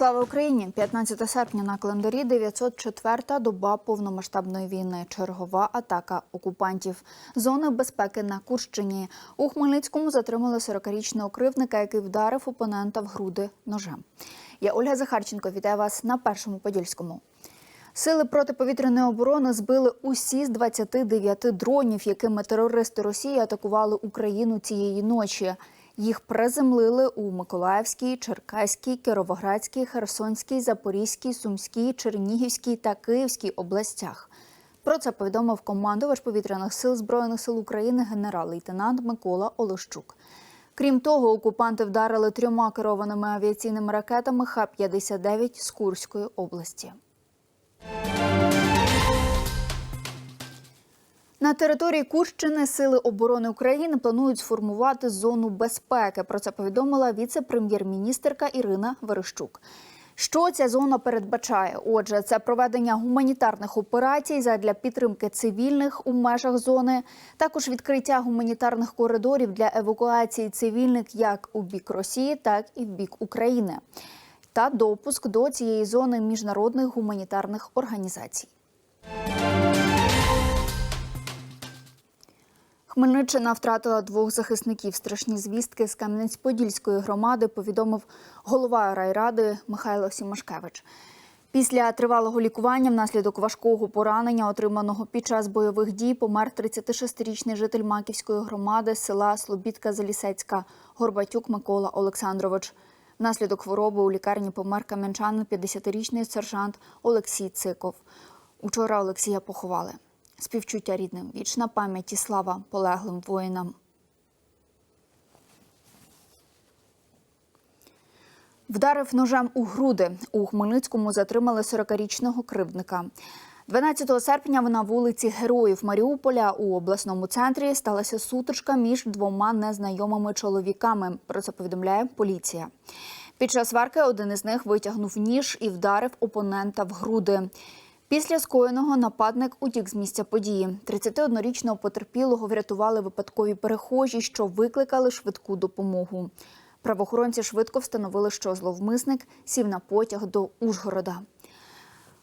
Слава Україні! 15 серпня на календарі 904-та доба повномасштабної війни. Чергова атака окупантів. Зони безпеки на Курщині. У Хмельницькому затримали 40-річного кривдника, який вдарив опонента в груди ножем. Я Ольга Захарченко. Вітаю вас на першому подільському. Сили протиповітряної оборони збили усі з 29 дронів, якими терористи Росії атакували Україну цієї ночі. Їх приземлили у Миколаївській, Черкаській, Кіровоградській, Херсонській, Запорізькій, Сумській, Чернігівській та Київській областях. Про це повідомив командувач повітряних сил Збройних сил України генерал-лейтенант Микола Олещук. Крім того, окупанти вдарили трьома керованими авіаційними ракетами Х-59 з Курської області. На території Курщини сили оборони України планують сформувати зону безпеки. Про це повідомила віце-прем'єр-міністерка Ірина Верещук. Що ця зона передбачає? Отже, це проведення гуманітарних операцій задля підтримки цивільних у межах зони, також відкриття гуманітарних коридорів для евакуації цивільних як у бік Росії, так і в бік України, та допуск до цієї зони міжнародних гуманітарних організацій. Хмельниччина втратила двох захисників. Страшні звістки з Кам'янець-Подільської громади повідомив голова райради Михайло Сімашкевич. Після тривалого лікування внаслідок важкого поранення, отриманого під час бойових дій, помер 36-річний житель Маківської громади села Слобідка Залісецька Горбатюк Микола Олександрович. Внаслідок хвороби у лікарні помер кам'янчанин 50-річний сержант Олексій Циков. Учора Олексія поховали. Співчуття рідним, вічна пам'ять і слава полеглим воїнам. Вдарив ножем у груди. У Хмельницькому затримали 40-річного кривдника. 12 серпня на вулиці Героїв Маріуполя у обласному центрі сталася сутичка між двома незнайомими чоловіками. Про це повідомляє поліція. Під час сварки один із них витягнув ніж і вдарив опонента в груди. Після скоєного нападник утік з місця події. 31-річного потерпілого врятували випадкові перехожі, що викликали швидку допомогу. Правоохоронці швидко встановили, що зловмисник сів на потяг до Ужгорода.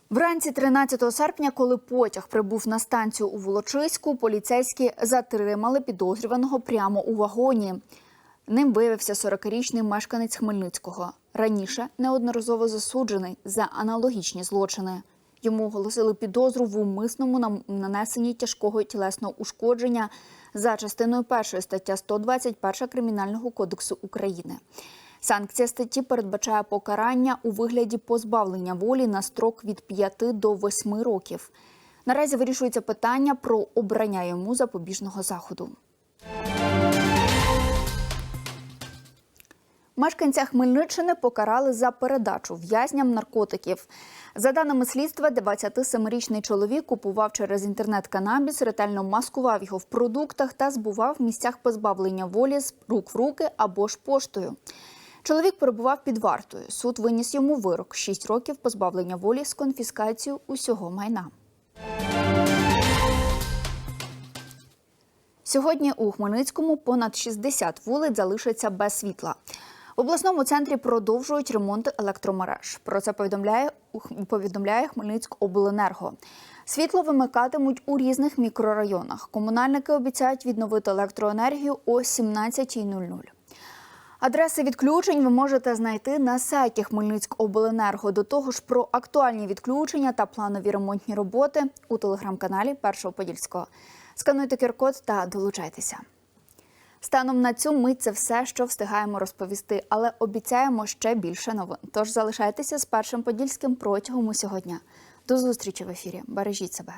Вранці 13 серпня, коли потяг прибув на станцію у Волочиську, поліцейські затримали підозрюваного прямо у вагоні. Ним виявився 40-річний мешканець Хмельницького. Раніше неодноразово засуджений за аналогічні злочини. Йому оголосили підозру в умисному нанесенні тяжкого тілесного ушкодження за частиною першої стаття 121 Кримінального кодексу України. Санкція статті передбачає покарання у вигляді позбавлення волі на строк від 5 до 8 років. Наразі вирішується питання про обрання йому запобіжного заходу. Мешканця Хмельниччини покарали за передачу в'язням наркотиків. За даними слідства, 27-річний чоловік купував через інтернет канабіс, ретельно маскував його в продуктах та збував в місцях позбавлення волі з рук в руки або ж поштою. Чоловік перебував під вартою. Суд виніс йому вирок 6 років позбавлення волі з конфіскацією усього майна. Сьогодні у Хмельницькому понад 60 вулиць залишаться без світла. В обласному центрі продовжують ремонт електромереж. Про це повідомляє повідомляє Хмельницькобленерго. Світло вимикатимуть у різних мікрорайонах. Комунальники обіцяють відновити електроенергію о 17.00. Адреси відключень ви можете знайти на сайті Хмельницькобленерго. До того ж, про актуальні відключення та планові ремонтні роботи у телеграм-каналі Першого Подільського. Скануйте QR-код та долучайтеся. Станом на цю мить це все, що встигаємо розповісти, але обіцяємо ще більше новин. Тож залишайтеся з першим подільським протягом усього дня. До зустрічі в ефірі. Бережіть себе.